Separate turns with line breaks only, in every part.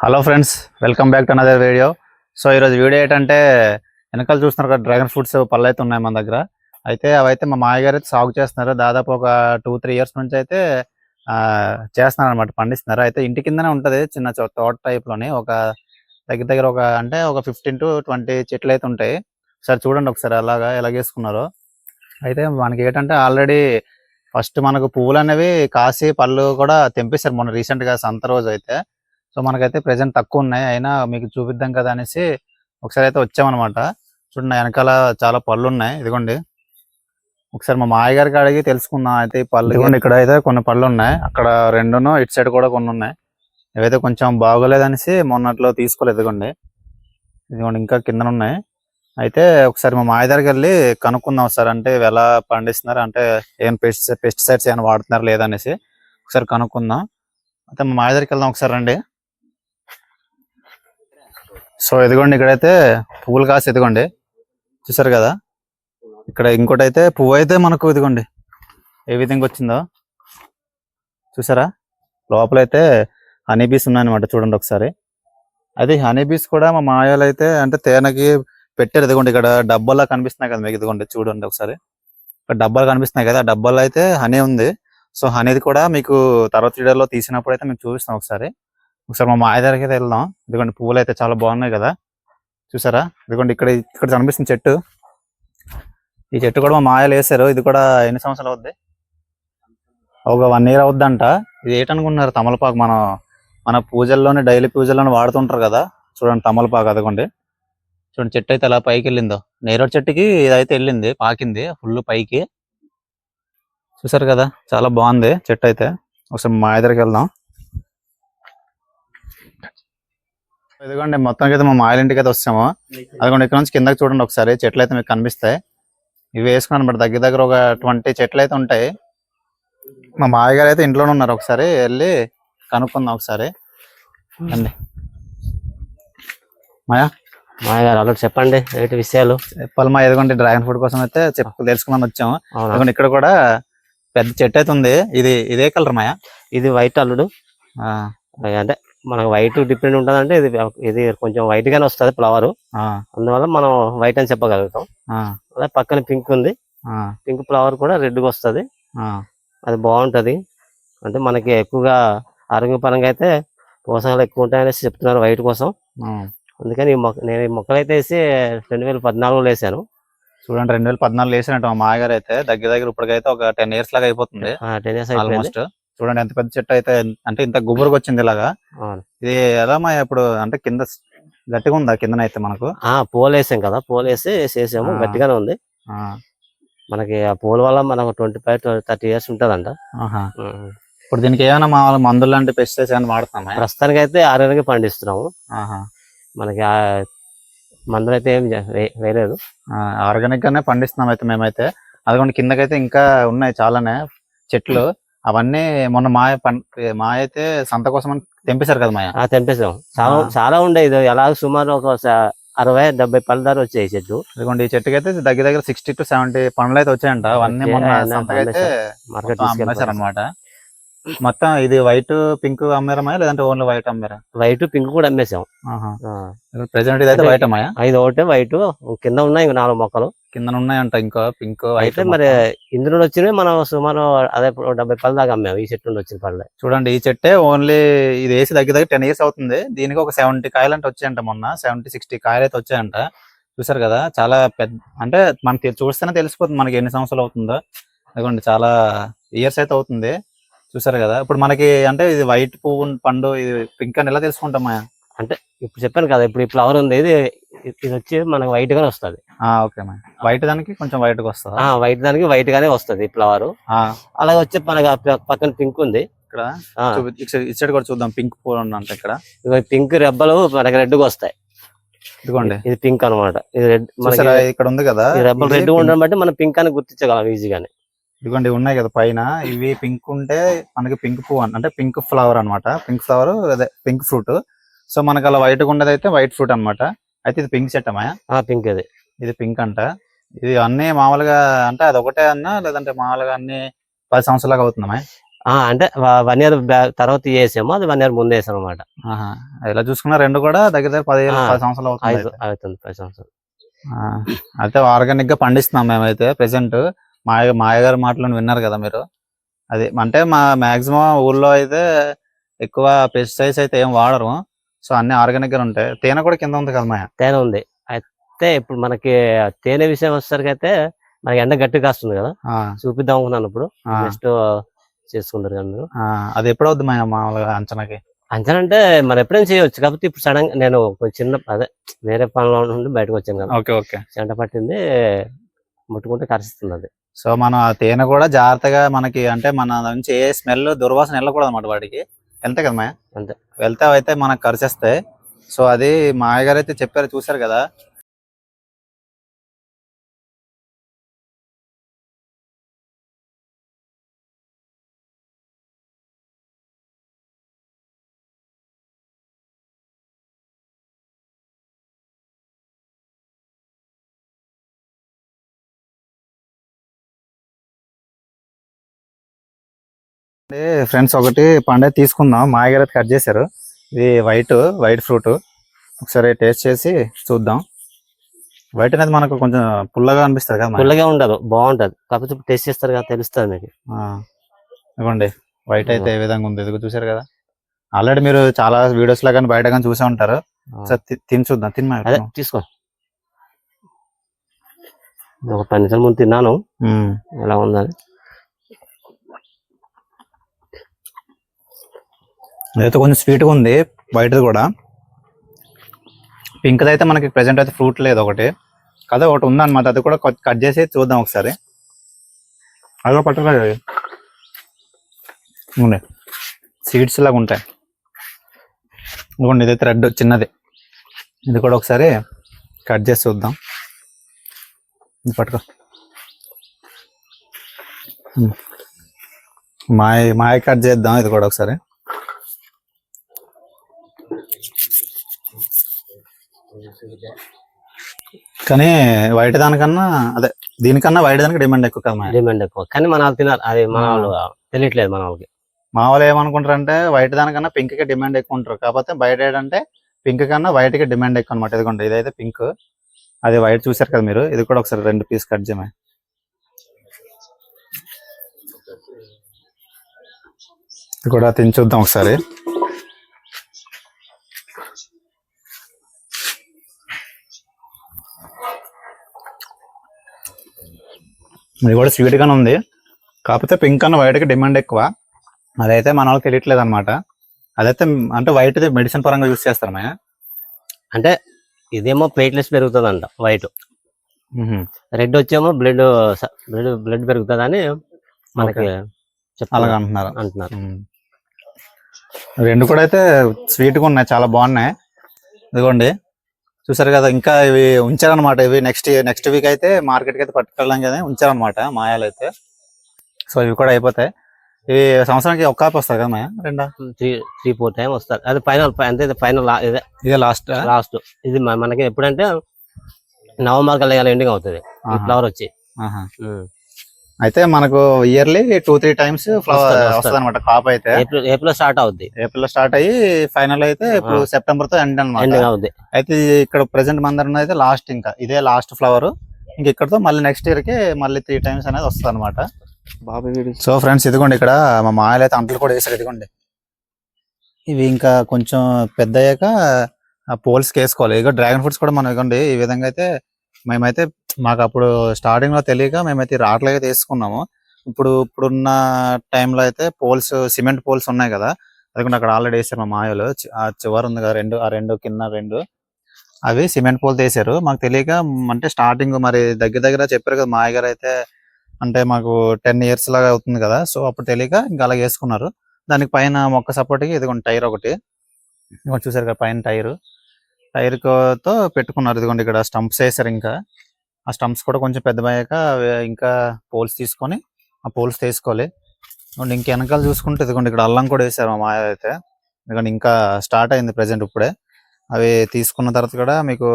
Hello friends welcome back to another video so ఈరోజు video ఏంటంటే వెనకాల చూస్తున్నారు కదా డ్రాగన్ ఫ్రూట్స్ పళ్ళు అయితే ఉన్నాయి మన దగ్గర. అయితే అవైతే మా మాయగారు అయితే సాగు చేస్తున్నారు. దాదాపు ఒక టూ త్రీ ఇయర్స్ నుంచి అయితే ఆ, చేస్తున్నారు అనమాట పండిస్తున్నారు. అయితే ఇంటి కిందనే ఉంటుంది చిన్న తోట టైప్లోని లోని ఒక దగ్గర దగ్గర ఒక అంటే ఒక ఫిఫ్టీన్ టు ట్వంటీ చెట్లు అయితే ఉంటాయి. ఒకసారి చూడండి ఒకసారి అలాగా ఎలా వేసుకున్నారో అయితే మనకి ఏంటంటే ఆల్రెడీ ఫస్ట్ మనకు పువ్వులు అనేవి కాసి పళ్ళు కూడా తెంపేశారు మొన్న రీసెంట్గా గా సంత రోజు అయితే. సో మనకైతే ప్రెసెంట్ తక్కువ ఉన్నాయి. అయినా మీకు చూపిద్దాం కదా అనేసి ఒకసారి అయితే వచ్చామన్నమాట. చూడండి వెనకాల చాలా పళ్ళు ఉన్నాయి. ఇదిగోండి. ఒకసారి మా మాయగారికి అడిగి తెలుసుకుందాం అయితే ఈ పళ్ళు. ఇదిగోండి ఇక్కడ అయితే కొన్ని పళ్ళు ఉన్నాయి. అక్కడ రెండును ఇటు సైడ్ కూడా కొన్ని ఉన్నాయి. ఇవైతే కొంచెం బాగోలేదనేసి మొన్నట్లో తీసుకోలేదు. ఇదిగోండి. ఇదిగోండి ఇంకా కింద ఉన్నాయి. అయితే ఒకసారి మా మాయ దగ్గరికి వెళ్ళి కనుక్కుందాం ఒకసారి అంటే ఇవి ఎలా పండిస్తున్నారు? అంటే ఏం పెస్టిసైడ్స్ ఏమైనా వాడుతున్నారు లేదనేసి ఒకసారి కనుక్కుందాం. అయితే మా మాయ దగ్గరికి వెళ్దాం ఒకసారి రండి. సో ఇదిగోండి ఇక్కడైతే పువ్వులు కాసి ఇదిగోండి చూసారు కదా? ఇక్కడ ఇంకోటి అయితే పువ్వు అయితే మనకు ఇదిగోండి ఏ విధంగా వచ్చిందో. చూసారా? లోపలైతే హనీబీస్ ఉన్నాయన్నమాట చూడండి ఒకసారి. అది హనీబీస్ కూడా మా మాయాలు అయితే అంటే తేనెకి పెట్టారు ఇదిగోండి ఇక్కడ డబ్బాలా కనిపిస్తున్నాయి కదా మీకు ఇదిగోండి చూడండి ఒకసారి. ఇక్కడ డబ్బాలు కనిపిస్తున్నాయి కదా? డబ్బాలో అయితే హనీ ఉంది. సో హనీది కూడా మీకు తర్వాత వీడియోలో తీసినప్పుడు అయితే మీకు చూపిస్తాం ఒకసారి. ఒకసారి మా మాయ దగ్గరికి అయితే వెళ్దాం. ఇదిగోండి పువ్వులు అయితే చాలా బాగున్నాయి కదా. చూసారా? ఇదిగోండి ఇక్కడ ఇక్కడ కనిపిస్తుంది చెట్టు. ఈ చెట్టు కూడా మా మాయలు వేసారు ఇది కూడా ఎన్ని సంవత్సరాలు అవుద్ది? ఒక వన్ ఇయర్ అవుద్దంట. ఇది ఏంటనుకుంటున్నారు తమలపాకు మనం మన పూజల్లోనే డైలీ పూజల్లోనే వాడుతుంటారు కదా. చూడండి తమలపాకు అదిగోండి. చూడండి చెట్టు అయితే ఎలా పైకి వెళ్ళిందో. నేరేడు చెట్టుకి ఇదైతే వెళ్ళింది పాకింది ఫుల్ పైకి. చూసారు కదా? చాలా బాగుంది చెట్టు అయితే. ఒకసారి మా దగ్గరికి వెళ్దాం. ఇదిగోండి మొత్తం అయితే మా మాయల ఇంటికి అయితే వస్తాము. అదిగోండి ఇక్కడ నుంచి కిందకి చూడండి ఒకసారి. చెట్లు అయితే మీకు కనిపిస్తాయి. ఇవి వేసుకున్నాను అనమాట దగ్గర దగ్గర ఒక ట్వంటీ చెట్లు అయితే ఉంటాయి. మా మాయగారు అయితే ఇంట్లోనే ఉన్నారు ఒకసారి. వెళ్ళి కనుక్కుందాం ఒకసారి. అండి మాయా?
మాయ గారు అలా చెప్పండి ఏంటి విషయాలు?
చెప్పాలి మా ఎదుగుండి డ్రాగన్ ఫ్రూట్ కోసం అయితే చెప్పు తెలుసుకుందాం వచ్చాము. అదిగోండి ఇక్కడ కూడా పెద్ద చెట్టు అయితే ఉంది. ఇది ఇదే కలర్ మాయా?
ఇది వైట్ అల్లుడు. అంటే మనకు వైట్ డిపెండ్ ఉంటదంటే ఇది ఇది కొంచెం వైట్ గానే వస్తుంది ఫ్లవర్. అందువల్ల మనం వైట్ అని చెప్పగలుగుతాం. అదే పక్కన పింక్ ఉంది. పింక్ ఫ్లవర్ కూడా రెడ్గా వస్తుంది. అది బాగుంటది. అంటే మనకి ఎక్కువగా ఆరోగ్యపరంగా అయితే పోషకాలు ఎక్కువ ఉంటాయనేసి చెప్తున్నారు వైట్ కోసం. అందుకని నేను ఈ మొక్కలు అయితే వేసి రెండు వేల పద్నాలుగులో వేసాను.
చూడండి రెండు వేల పద్నాలుగు వేసినట్టు మా మాయగారు అయితే దగ్గర దగ్గర ఇప్పటికైతే ఒక టెన్ ఇయర్స్ లాగా అయిపోతుంది.
టెన్ ఇయర్స్
ఆల్మోస్ట్ చూడండి ఎంత పెద్ద చెట్టు అయితే అంటే ఇంత గుబురుగా వచ్చింది ఇలాగా. ఇది ఎలా మా ఇప్పుడు అంటే కింద గట్టిగా ఉందా? కిందనైతే మనకు?
ఆ పోల్ వేసాం కదా పోల్ వేసి
ఆ.
గట్టిగానే ఉంది.
ఆ,
మనకి ఆ పోల్ వల్ల మనకు ట్వంటీ ఫైవ్ థర్టీ ఇయర్స్ ఉంటదంట.
ఆహా. ఇప్పుడు దీనికి ఏమైనా మా మందులు లాంటి పెస్టిసైడ్స్ ఏమైనా వాడుతున్నామా?
ప్రస్తుతానికి అయితే ఆరోగ్యంగా పండిస్తున్నాము.
ఆహా.
మనకి ఆ మందులు అయితే ఏం వేయలేదు.
ఆర్గానిక్ గానే పండిస్తున్నాం అయితే మేమైతే. అదిగోండి కిందకైతే ఇంకా ఉన్నాయి చాలానే చెట్లు. అవన్నీ మొన్న మాయ మాయ అయితే సంత కోసం తెంపేశారు కదా మాయ.
తెంపేసాం చాలా. చాలా ఉండే ఇది. ఎలా సుమారు ఒక అరవై డెబ్బై పళ్ళ దాకా వచ్చాయి చెట్టు
ఇదిగోండి ఈ చెట్టుకి అయితే దగ్గర దగ్గర సిక్స్టీ టు సెవెంటీ పండ్లు అయితే వచ్చాయంట. అవన్నీ మొన్న సంతకైతే అమ్మేశారు అనమాట మొత్తం ఇది వైట్ పింక్ అమ్మారమా లేదంటే ఓన్లీ వైట్ అమ్మారా?
వైట్ పింక్ కూడా అమ్మేసాం.
ప్రెసెంట్ ఇది అయితే వైట్ అమ్మాయా?
ఐదు ఒకటే వైట్. కింద ఉన్నాయి నాలుగు మొక్కలు.
కింద ఉన్నాయంట ఇంకా పింక్ వైట్
అయితే మరి ఇందులో వచ్చినవి మనం సుమారు అదే డెబ్బై పళ్ళ దాకా అమ్మాము ఈ చెట్టు నుండి వచ్చిన పళ్ళే.
చూడండి ఈ చెట్టే ఓన్లీ ఇది వేసి దగ్గర దగ్గర టెన్ ఇయర్స్ అవుతుంది. దీనికి ఒక సెవెంటీ కాయలు అంటే వచ్చాయంట మొన్న. సెవెంటీ సిక్స్టీ కాయలు అయితే వచ్చాయంట. చూసారు కదా చాలా పెద్ద అంటే మనకి చూస్తేనే తెలిసిపోతుంది మనకి ఎన్ని సంవత్సరాలు అవుతుందో. అదిగోండి చాలా ఇయర్స్ అయితే అవుతుంది. చూసారు కదా? ఇప్పుడు మనకి అంటే ఇది వైట్ పువ్వు పండు ఇది పింక్ అని ఎలా తెలుసుకుంటామా
ఇప్పుడు చెప్పాను కదా ఇప్పుడు ఈ ఫ్లవర్ ఉంది ఇది ఇది వచ్చి మనకు వైట్ గానే వస్తుంది.
ఓకే మా వైట్ దానికి కొంచెం వైట్గా వస్తుందా?
వైట్ దానికి వైట్ గానే వస్తుంది ఫ్లవర్
ఆ,
అలాగే వచ్చి మనకి పక్కన పింక్ ఉంది.
ఇక్కడ సైడ్ కూడా చూద్దాం పింక్ పువ్వు ఉందంట ఇక్కడ.
పింక్ రెబ్బలు మనకి రెడ్గా వస్తాయి.
ఇదిగోండి.
ఇది పింక్ అన్నమాట. ఇది రెడ్
ఇక్కడ ఉంది కదా.
ఈ రెబ్బలు రెడ్. ఉండడం బట్టి మనం పింక్ అని గుర్తించగలం ఈజీగానే.
ఇదిగోండి ఉన్నాయి కదా పైన. ఇవి పింక్ ఉంటే మనకి పింక్ పువ్వు అంటే పింక్ ఫ్లవర్ అన్నమాట. పింక్ ఫ్లవర్ అదే పింక్ ఫ్రూట్. సో మనకి అలా వైట్ ఉండేది అయితే వైట్ ఫ్రూట్ అన్నమాట. అయితే ఇది పింక్ చెట్టు అమ్మా
ఆ పింక్ ఇది
ఇది పింక్ అంట. ఇది అన్ని మామూలుగా అంటే అది ఒకటే అన్నా లేదంటే మామూలుగా అన్ని పది సంవత్సరాలుగా అవుతుందమ్మా
అంటే వన్ ఇయర్ తర్వాత వేసాము అది వన్ ఇయర్ ముందు వేసాం అనమాట.
ఇలా చూసుకున్న రెండు కూడా దగ్గర దగ్గర
ఆ,
పది సంవత్సరాలు అవుతుంది.
అవుతుంది పది సంవత్సరాలు.
ఆ, అయితే ఆర్గానిక్గా పండిస్తున్నాం మేమైతే ప్రెసెంట్ మాయ మాయ గారి మాటలను విన్నారు కదా మీరు? అది అంటే మా మాక్సిమం ఊర్లో అయితే ఎక్కువ పెస్టిసైడ్స్ అయితే ఏం వాడరు. సో అన్ని ఆర్గానిక్గా ఉంటాయి. తేనె కూడా కింద ఉంది కదా మాయ?
తేనె ఉంది. అయితే ఇప్పుడు మనకి తేనె విషయం వచ్చేసరికి అయితే మనకి ఎండ గట్టి కాస్తుంది కదా? చూపిద్దాం అనుకున్నాను ఇప్పుడు. నెక్స్ట్ చేసుకుంటారు కదా మీరు.
అది ఎప్పుడవుద్ది మాయ మామూలుగా అంచనాకి?
అంచనా అంటే మనం ఎప్పుడైనా చేయవచ్చు కాకపోతే ఇప్పుడు సడన్గా నేను చిన్న అదే వేరే పనిలో నుండి బయటకు వచ్చాను కదా.
Okay okay.
చెంట పట్టింది ముట్టుకుంటే కరిస్తుంది అది.
సో మనం ఆ తేనె కూడా జాగ్రత్తగా మనకి అంటే మన నుంచి ఏ స్మెల్ దుర్వాసన వెళ్ళకూడదు అన్నమాట వాడికి. వెళ్తాయి కదా మాయ?
అంతే.
వెళ్తే అయితే మనకు ఖర్చేస్తాయి సో అది మాయ గారు అయితే చెప్పారు చూసారు కదా? ఫ్రెండ్స్ ఒకటి పండే తీసుకుందాం. మాయగారు అయితే కట్ చేశారు. ఇది వైట్ వైట్ ఫ్రూట్. ఒకసారి టేస్ట్ చేసి చూద్దాం. వైట్ అనేది మనకు కొంచెం పుల్లగా అనిపిస్తుంది కదా?
పుల్లగా ఉండదు బాగుంటది. కాకపోతే టేస్ట్ చేస్తారు కదా తెలుస్తుంది మీకు.
ఇదిగోండి వైట్ అయితే ఏ విధంగా ఉంది? ఇదిగో చూసారు కదా? ఆల్రెడీ మీరు చాలా వీడియోస్లో కానీ బయట కానీ చూసే ఉంటారు. తిని చూద్దాం. తిని
తీసుకో. ఒక పది నిమిషాల ముందు తిన్నాను. ఎలా ఉందని
ఇదైతే కొంచెం స్వీట్గా ఉంది వైట్ కూడా. పింక్ అయితే మనకి ప్రెసెంట్ అయితే ఫ్రూట్ లేదు ఒకటి. కదా ఒకటి ఉందన్నమాట. అది కూడా కట్ చేసి చూద్దాం ఒకసారి. అది పట్టుకోలేదు ఉంది. సీడ్స్ లాగా ఉంటాయి. ఇదిగోండి ఇదైతే రెడ్ చిన్నది. ఇది కూడా ఒకసారి కట్ చేసి చూద్దాం. ఇది పట్టుకో. మాయ మాయ కట్ చేద్దాం ఇది కూడా ఒకసారి. కానీ వైట్ దానికన్నా అదే దీనికన్నా వైట్ దానికి డిమాండ్ ఎక్కువ కదా.
డిమాండ్ ఎక్కువ. కానీ మన వాళ్ళు తినాలి. అది మన వాళ్ళు తెలియట్లేదు మన వాళ్ళకి.
మా వాళ్ళు ఏమనుకుంటారు అంటే వైట్ దానికన్నా పింక్కి డిమాండ్ ఎక్కువ ఉంటారు. కాకపోతే బయట ఏంటంటే పింక్ కన్నా వైట్కి డిమాండ్ ఎక్కువ అనమాట ఇదిగోండి ఇదైతే పింక్. అది వైట్ చూసారు కదా మీరు? ఇది కూడా ఒకసారి రెండు పీస్ కట్ చేయమే ఇది కూడా తిని చూద్దాం ఒకసారి. ఇది కూడా స్వీట్ గానే ఉంది. కాకపోతే పింక్ అన్న వైట్కి డిమాండ్ ఎక్కువ. అదైతే మన వాళ్ళకి తెలియట్లేదు అనమాట అదైతే అంటే వైట్ మెడిసిన్ పరంగా యూస్ చేస్తారు మాయ
అంటే ఇదేమో ప్లేట్లెస్ పెరుగుతుందంట వైట్ రెడ్ వచ్చేమో బ్లడ్ బ్లడ్ బ్లడ్ పెరుగుతుందని మనకి.
అలాగా అంటున్నారు.
అంటున్నారు.
రెండు కూడా అయితే స్వీట్గా ఉన్నాయి చాలా బాగున్నాయి. ఇదిగోండి. చూసారు కదా ఇంకా ఇవి ఉంచారనమాట ఇవి. నెక్స్ట్ నెక్స్ట్ వీక్ అయితే మార్కెట్కి అయితే పట్టుకెళ్ళడం కదా ఉంచారనమాట మాయాలు అయితే. సో ఇవి కూడా అయిపోతాయి. ఇవి సంవత్సరానికి ఒక్క కాపీ వస్తారు కదా మాయ? రెండా?
త్రీ త్రీ ఫోర్ టైం వస్తారు అది ఫైనల్ అంతే ఫైనల్ ఇదే.
ఇదే లాస్ట్
లాస్ట్ ఇది మనకి ఎప్పుడంటే నవంబర్ కల్లా ఎండింగ్ అవుతుంది. ఫ్లవర్ వచ్చి.
అయితే మనకు yearly two three times flower
వస్తది,
అనమాట కాప్ అయితే.
ఏప్రిల్ ఏప్రిల్ స్టార్ట్ అవుద్ది.
ఏప్రిల్లో స్టార్ట్ అయ్యి ఫైనల్ అయితే ఇప్పుడు. సెప్టెంబర్తో ఎండ్ అనమాట అయితే ఇక్కడ ప్రెసెంట్ మందరం అయితే లాస్ట్ ఇంకా ఇదే లాస్ట్ ఫ్లవర్ ఇంక ఇక్కడతో మళ్ళీ నెక్స్ట్ ఇయర్కి మళ్ళీ త్రీ టైమ్స్ అనేది వస్తుంది అనమాట సో ఫ్రెండ్స్ ఇదిగోండి ఇక్కడ మా మాయలు అయితే అంటలు కూడా వేసారు ఇదిగోండి. ఇవి ఇంకా కొంచెం పెద్ద అయ్యాక పోల్స్ వేసుకోవాలి. ఇక డ్రాగన్ ఫ్రూట్స్ కూడా మనం ఇదిగోండి ఈ విధంగా అయితే మేమైతే మాకు అప్పుడు స్టార్టింగ్లో తెలియక మేమైతే రాట్లయితే తీసుకున్నాము వేసుకున్నాము. ఇప్పుడు ఇప్పుడున్న టైంలో అయితే పోల్స్ సిమెంట్ పోల్స్ ఉన్నాయి కదా? అదిగోండి అక్కడ ఆల్రెడీ వేసారు మా మాయలు. ఆ చివరి ఉంది కదా రెండు ఆ రెండు కింద రెండు. అవి సిమెంట్ పోల్ తీసారు మాకు తెలియక అంటే స్టార్టింగ్ మరి దగ్గర దగ్గర చెప్పారు కదా మాయ గారు అయితే అంటే మాకు టెన్ ఇయర్స్ లాగా అవుతుంది కదా? సో అప్పుడు తెలియక ఇంకా అలా వేసుకున్నారు. దానికి పైన మొక్క సపోర్ట్కి ఇదిగోండి టైర్ ఒకటి. ఇదిగోండి చూసారు కదా పైన టైర్. టైర్తో పెట్టుకున్నారు. ఇదిగోండి ఇక్కడ స్టంప్స్ వేసారు ఇంకా. ఆ స్టంప్స్ కూడా కొంచెం పెద్దమయ్యాక ఇంకా పోల్స్ తీసుకొని ఆ పోల్స్ తీసుకోవాలి. అండ్ ఇంకా వెనకాల చూసుకుంటే ఇదిగోండి ఇక్కడ అల్లం కూడా వేసారు మా మాయ అయితే. ఎందుకంటే ఇంకా స్టార్ట్ అయింది ప్రెసెంట్ ఇప్పుడే. అవి తీసుకున్న తర్వాత కూడా మీకు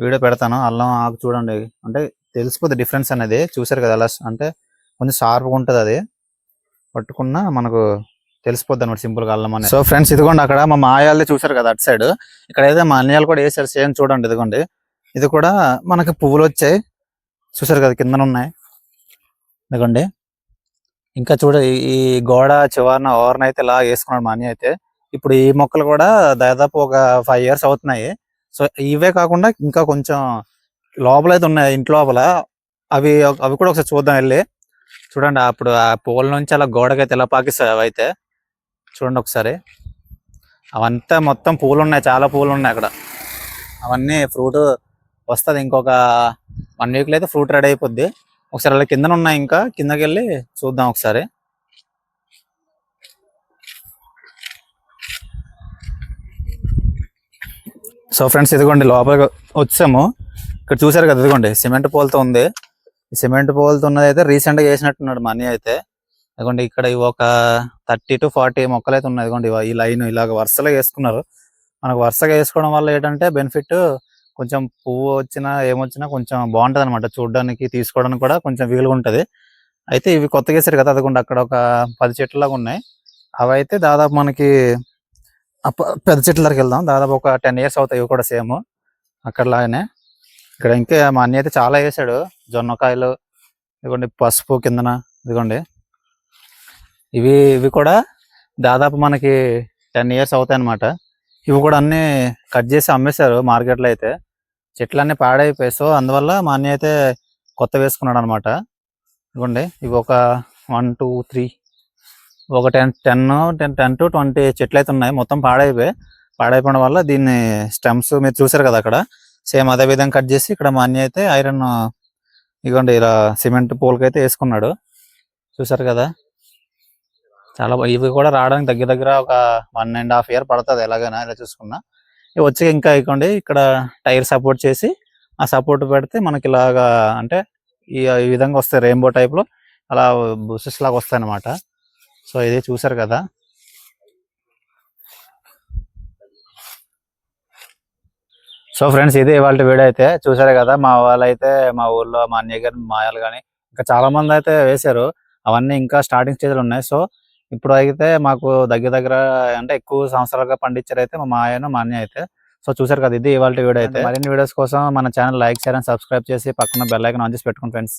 వీడియో పెడతాను. అల్లం ఆకు చూడండి. అంటే తెలిసిపోద్ది డిఫరెన్స్ అనేది. చూసారు కదా అలా అంటే కొంచెం షార్ప్గా ఉంటుంది అది. పట్టుకున్నా మనకు తెలిసిపోద్ది అనమాట సింపుల్గా అల్లం అనేది. సో ఫ్రెండ్స్ ఇదిగోండి అక్కడ మా మాయాలది చూసారు కదా అటు సైడ్. ఇక్కడ అయితే మా అన్యాలు కూడా వేసారు సేమ్ చూడండి ఇదిగోండి. ఇది కూడా మనకి పువ్వులు వచ్చాయి. చూసారు కదా కిందన ఉన్నాయి. ఎందుకండి ఇంకా చూడ ఈ- గోడ చివరన ఓవర్న అయితే ఇలా వేసుకున్నాడు మాని అయితే. ఇప్పుడు ఈ మొక్కలు కూడా దాదాపు ఒక ఫైవ్ ఇయర్స్ అవుతున్నాయి. సో ఇవే కాకుండా ఇంకా కొంచెం లోపల అయితే ఉన్నాయి ఇంటి లోపల. అవి అవి కూడా ఒకసారి చూద్దాం వెళ్ళి. చూడండి అప్పుడు ఆ పూల నుంచి అలా గోడకైతే ఎలా పాకిస్తాయి అవి అయితే. చూడండి ఒకసారి. అవంతా మొత్తం పూలు ఉన్నాయి చాలా పూలు ఉన్నాయి అక్కడ. అవన్నీ ఫ్రూట్ వస్తుంది. ఇంకొక వన్ వీక్లో అయితే ఫ్రూట్ రెడీ అయిపోద్ది. ఒకసారి అలా కిందన ఉన్నాయి ఇంకా కిందకి వెళ్ళి చూద్దాం ఒకసారి. సో ఫ్రెండ్స్ ఇదిగోండి లోపలికి వచ్చాము. ఇక్కడ చూసారు కదా ఇదిగోండి సిమెంట్ పోల్తో ఉంది. సిమెంట్ పోల్తో ఉన్నది అయితే రీసెంట్గా వేసినట్టున్నాడు మనీ అయితే. ఇదిగోండి ఇక్కడ ఒక థర్టీ టు ఫార్టీ మొక్కలు అయితే ఉన్నాయి. ఇదిగోండి ఈ లైన్ ఇలాగ వరుసగా వేసుకున్నారు. మనకు వరుసగా వేసుకోవడం వల్ల ఏంటంటే బెనిఫిట్ కొంచెం పువ్వు వచ్చినా ఏమొచ్చినా కొంచెం బాగుంటుంది అనమాట చూడడానికి తీసుకోవడానికి కూడా కొంచెం వీలుగా ఉంటుంది అయితే ఇవి కొత్తగా వేసారు కదా అదిగోండి అక్కడ ఒక పది చెట్లు లాగా ఉన్నాయి. అవి అయితే దాదాపు మనకి పెద్ద చెట్ల దగ్గరికి వెళ్దాం. దాదాపు ఒక టెన్ ఇయర్స్ అవుతాయి ఇవి కూడా సేమ్. అక్కడ లాగానే ఇక్కడ ఇంకా మా అన్నయ్య అయితే చాలా వేసాడు. జొన్నకాయలు ఇదిగోండి పసుపు కిందన ఇదిగోండి. ఇవి ఇవి కూడా దాదాపు మనకి టెన్ ఇయర్స్ అవుతాయి అనమాట ఇవి కూడా అన్ని కట్ చేసి అమ్మేశారు మార్కెట్లో అయితే. చెట్లు అన్ని పాడైపోయాయి. సో అందువల్ల మా అన్నయ్య అయితే కొత్త వేసుకున్నాడు అనమాట ఇదిగోండి ఇవి ఒక వన్ టూ త్రీ ఒక ten ten ten ten to twenty చెట్లు అయితే ఉన్నాయి మొత్తం పాడైపోయాయి. పాడైపోవడం వల్ల దీన్ని స్టెమ్స్ మీరు చూసారు కదా అక్కడ? సేమ్ అదే విధంగా కట్ చేసి ఇక్కడ మా అన్నయ్య అయితే ఐరన్ ఇదిగోండి ఇలా సిమెంట్ పోల్కి అయితే వేసుకున్నాడు. చూసారు కదా? చాలా ఇవి కూడా రావడానికి దగ్గర దగ్గర ఒక వన్ అండ్ హాఫ్ ఇయర్ పడుతుంది ఎలాగైనా ఇలా చూసుకున్నా. వచ్చి ఇంకా ఇవ్వండి ఇక్కడ టైర్ సపోర్ట్ చేసి ఆ సపోర్ట్ పెడితే మనకి ఇలాగా అంటే ఈ ఈ విధంగా వస్తాయి రెయిన్బో టైప్లో అలా బుసెస్ లాగా వస్తాయి అనమాట సో ఇది చూసారు కదా. సో ఫ్రెండ్స్ ఇది ఇవాళ వీడియో అయితే చూసారు కదా. మా వాళ్ళు అయితే మా ఊర్లో మా అన్నయ్య గారు మా వాళ్ళు కానీ ఇంకా చాలా మంది అయితే వేశారు. అవన్నీ ఇంకా స్టార్టింగ్ స్టేజ్లో ఉన్నాయి. సో ఇప్పుడు అయితే మాకు దగ్గర దగ్గర అంటే ఎక్కువ సంవత్సరాలుగా పండించారు అయితే మా మాయను మా అయితే. సో చూసారు కదా ఇది ఇవాళ వీడియో అయితే. మరిన్ని వీడియోస్ కోసం మన channel like share and subscribe చేసి పక్కన బెల్ ఐకాన్ ఆన్ చేసి పెట్టుకోండి ఫ్రెండ్స్.